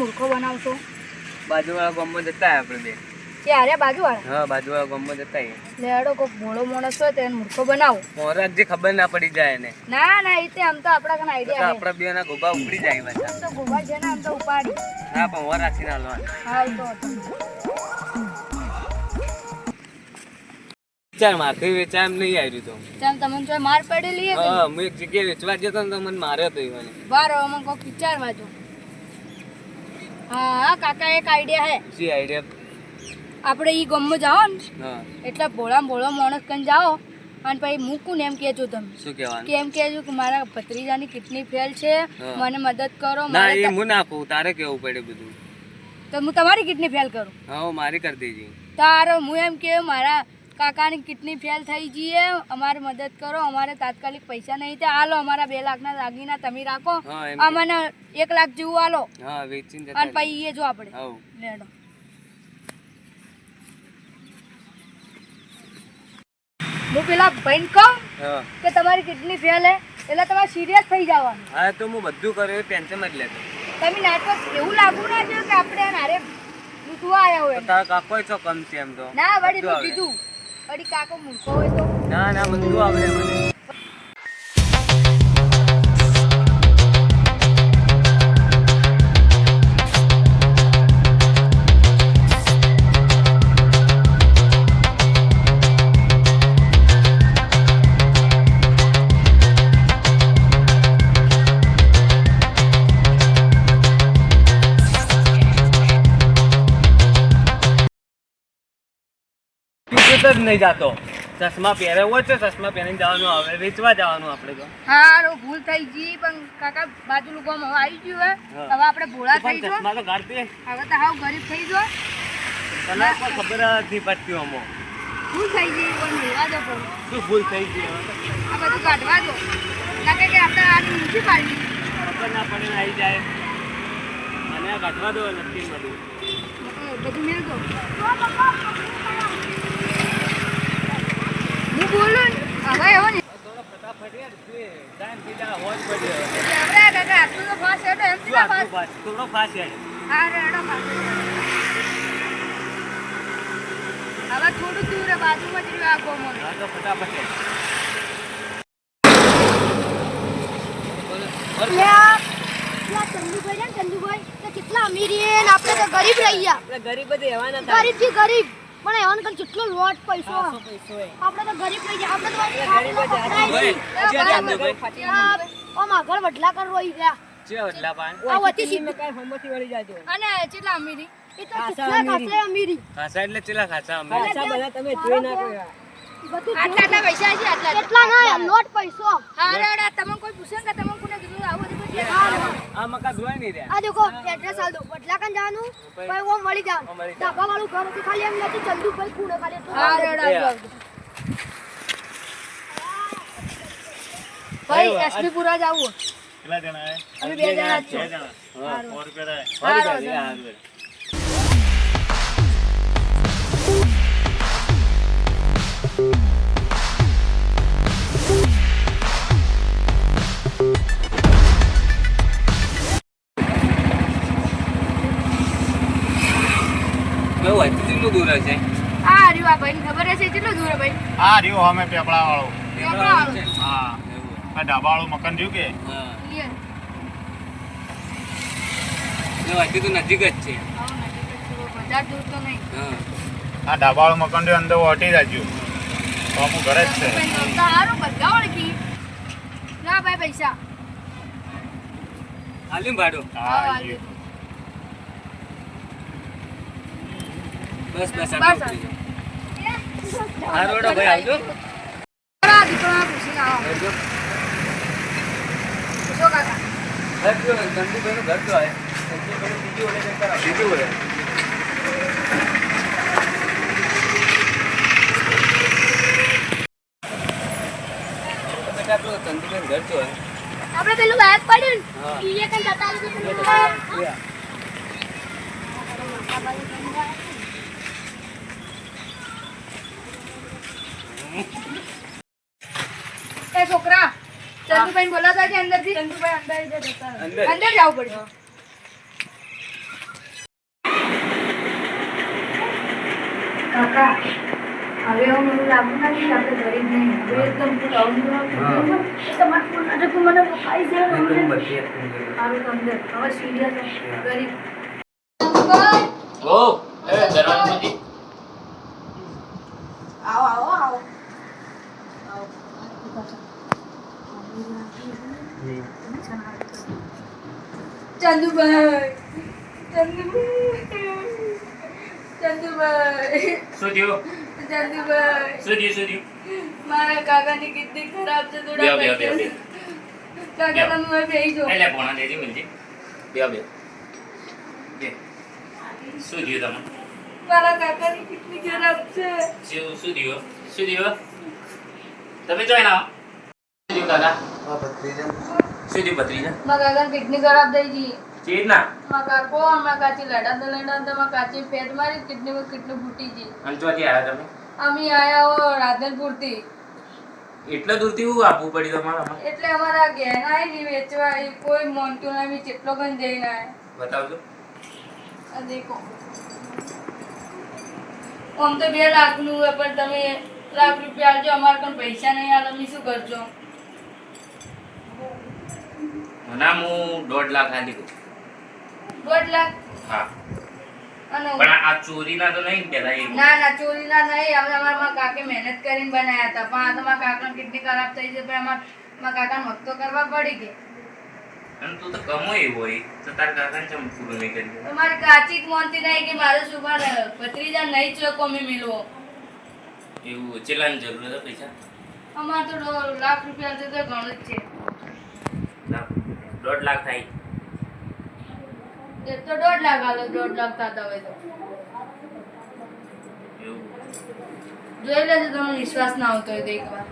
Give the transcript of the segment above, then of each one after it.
મૂર્ખો બનાવશો? બાજુવાળા ગામમાં જતા આપણે બે. ક્યારે બાજુવાળા? હા બાજુવાળા ગામમાં જતા. લેડો કોક ભોળો માણસ હોય તો એને મૂર્ખો બનાવો. મોરાક જે ખબર ના પડી જાય એને. ના ના એ તે આમ તો આપણા કને આઈડિયા આપણા બે ના ગોબા ઉપડી જાય બસ તો ગોબા છે ને આમ તો ઉપાડી. હા પણ મોર રાખી ના લો હા તો. ચાલ મારથી વેચા એમ નહીં આવ્યું તો. તેમ તમને તો માર પડેલી હે હા હું એક જગ્યાએ વેચવા જતો ને તો મને માર્યો તો ઈવને બાર હવે કોક વિચારવા જો. હા કાકા એક આઈડિયા હે. શી આઈડિયા આપણે ઈ ગમમાં જાઓ ને એટલે ભોળા ભોળો માણસ કન જાઓ અને પછી મૂકું ને એમ કેજો તમે. શું કહેવાનું? કે એમ કહેજો કે મારા ભત્રીજાની કિડની ફેલ છે મને મદદ કરો ના એ હું ના કહું તારે કેવું પડે બધું? તો હું તમારી કિડની ફેલ કરું. હા મારી કરી દેજે. તારો હું એમ કે મારા કાકાની કિડની ફેલ થઈ જઈએ અમારે મદદ કરો અમારે તાત્કાલિક પૈસા નહીં તે હાલો અમારા બે લાખના દાગીના તમે રાખો. અમને એક લાખ જેવું હાલો અને પછી એ જો આપણે. લેડો. હું પેલા ભાઈ કહું કે તમારી કિડની ફેલ હે એટલે તમારે સિરિયસ થઈ જવાનું. હા તો હું બધું કર્યું ટેન્શન જ લેતો. તમે નાટક એવું લાગુ ના છે કે આપણે નારે લૂંટવા આવ્યા હોય. તો કાકો છો કમ છે એમ તો. ના વળી તું કીધું. વળી કાકો મૂકો હોય તો? ના ના બધું આવડે મને. જ નહીં જાતો. ચશ્મા પહેર્યો હોય છે ચશ્મા પહેરીને જવાનું આવે. વેચવા જવાનું આપણે તો. હારો ભૂલ થઈ ગઈ પણ કાકા બાજુનું ગામ હવે આવી ગયું હે. હવે આપણે ભોળા થઈ જો ચશ્મા તો કાઢતી હવે તો હાવ ગરીબ થઈ જો તને પણ ખબર નથી પડતી અમો ભૂલ થઈ ગઈ પણ લેવા દો પણ. શું ભૂલ થઈ ગઈ હવે? આ બધું કાઢવા દો. કાકા કે આપણે આની પાડી. ખબર ના પડે આવી જાય. મને આ કાઢવા દો નથી બધું બધું મેળ દો. બોલું હવે એવો ને. થોડો ફાસ્ટ? થોડો હા રેડો હવે થોડું દૂર બાજુમાં જ રહ્યું આ ગોમો ફટાફટ કેટલા અમીર છે આપણે તો ગરીબ રહી ગયા. ગરીબ જ રહેવાના ગરીબથી ગરીબ. પણ એવાને કઈ જેટલો લોટ પૈસો. આપણે તો ગરીબ થઈ ગયા. આપણે તો આ ચંદુભાઈ. આ આગળ વડલા કર રોઈ ગયા. છે વડલા પાન આ વચ્ચે જાજો. અને કેટલા અમીરી? એ તો કેટલા ખાસે અમીરી. ખાસા એટલે ચેલા ખાસા અમે બધું આટલા આટલા પૈસા છે આટલા કેટલા ના લોટ પૈસો. હા રેડો તમને કોઈ પૂછે કે તમે કોને કીધું આવું આ મકા નહીં આ દેખો એડ્રેસ આલ દો. વડલા કન જવાનું ભાઈ ઓમ મળી જાવ ડાબા વાળું ઘર હતું ખાલી એમ નથી ચંદુભાઈ કુડો ખાલી હા રેડો. ભાઈ એસપી પુરા જાવું કેટલા જણા હે? અમે બે જણા જ બે જણા. હા સો રૂપિયા થાય. સારું. કેવું હોય? કેટલું દૂર હશે? આ રહ્યું આ ભાઈને ખબર હશે? કેટલું દૂર ભાઈ? આ રહ્યું અમે પેપડા વાળું પેપડા વાળું. છે? હા. આ ઢાબા વાળું મકાન રહ્યું કે? નજીક જ છે. આવો નજીક જ છો, વધારે દૂર તો નહીં. આ વાળું મકાન રહ્યું અંદર ઓટી રાજ્યું તો અમુક ઘરે જ છે. બધા ઓળખી. ના ભાઈ પૈસા. હાલ્યું ભાડું? હા હા, એ. બસ બસ બસ આટલું જ છે. હા રોડો ભાઈ આવજો. આ દીકરાને પૂછીને આવો આવજો. પૂછો ચંદુભાઈ બોલાવતા છે અંદરથી? ચંદુભાઈ અંદર અંદર જવું પડશે. કાકા હવે હું એવું લાગુ નથી આપણે ગરીબ નહીં. હું. એકદમ તમારા ફોન તું મને પકાઈ છે. મારું અંદર હવે સીરિયસ ગરીબ. ઓ એ દરવાજો ચંદુભાઈ ચંદુભાઈ ચંદુભાઈ શું થયું? ચંદુભાઈ. શું થયું શું થયું? મારા કાકાની કિડની ખરાબ છે થોડા બે બે બે કાકા તમે હવે બેસી એટલે પોણા દેજે મિલજે. બે બે. બે. શું થયું તમે મારા કાકાની કિડની ખરાબ છે. શું શું થયું? શું થયું? તમે જોઈ ના કાકા? શું થયું ભત્રીજા? મારા કાકાની કિડની ખરાબ થઈ ગઈ. ના મારા કાકો અને કાચી લડાતા લડાતા મારા કાચી પેટ મારી કિડનીમાં કિડની ફૂટી ગઈ. અને ચોથી આવ્યા તમે? અમે આયા હો રાધનપુરથી એટલા દૂરથી હું આપવું પડ્યું તમારા એટલે અમારા ગહેના નહીં વેચવા એ કોઈ મોનતું ના અમે જેટલો કન જઈ બતાવજો. આ દેખો. આમ તો બે લાખનું પણ તમે લાખ રૂપિયા આપજો અમારે પણ પૈસા નહીં આવે અમે શું કરજો ના હું દોઢ લાખ આલી દઉં દોઢ લાખ? હા. પણ આ ચોરીના તો નહીં પેલા એ ના ના ચોરીના નહીં. અમે અમારા મારા કાકે મહેનત કરીને બનાવ્યા હતા. પણ આ તો મારા કાકાની કિડની ખરાબ થઈ છે પણ અમાર મારા કાકાને તો કરવા પડી ગઈ. અને તું તો કમો એ હોય તો તાર કાકાને ચમ પૂરું નહીં કરી તો મારી કાચી જ મોનતી નહીં કે મારો સુભાન ભત્રીજા નહીં ચોકો મેં મિલવો એવું ચેલાની જરૂર છે પૈસા? અમારે તો લાખ રૂપિયા તો ઘણું જ છે. દોઢ લાખ થાય. એ તો દોઢ લાખ આલો દોઢ લાખ થતા હોય તો. જોઈ લેજો તમને વિશ્વાસ ના આવતો હોય તો એકવાર.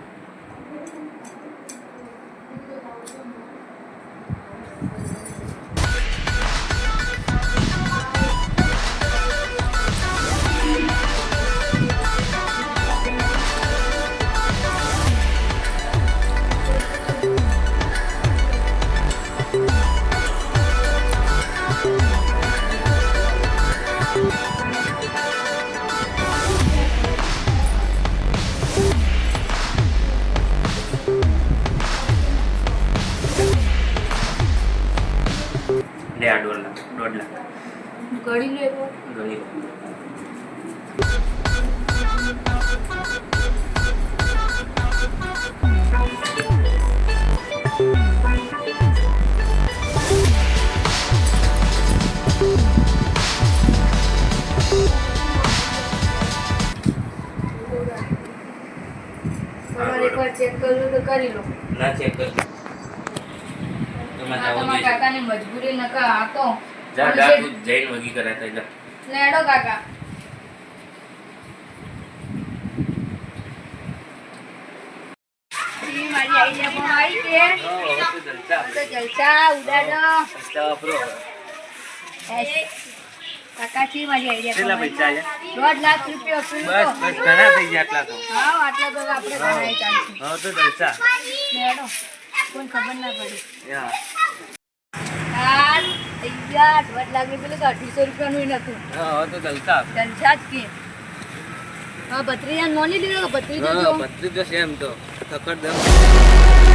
એકવાર ચેક કરવું તો કરી લો. ના ચેક કરજો તમારે કાકાની મજબૂરી નકા આ તો જા જા જે- તું જઈને વગી કરાતા જા. લેડો કાકા. મારી આઈડિયા. દોઢ લાખ રૂપિયા બસ બસ ઘણા થઈ ગયા આટલા તો. હા આટલા તો આપણે ભણાય ચાલશે. હા તો જલસા. લેડો કોઈ ખબર ના પડી. ગયા દોઢ લાખ રૂપિયા તો અઢીસો રૂપિયાનું નતું હા તો જલસા જલસા જ કે. હા ભત્રીજાને મોની લીધો ભત્રીજો જો એમ તો સેમ તો. દમ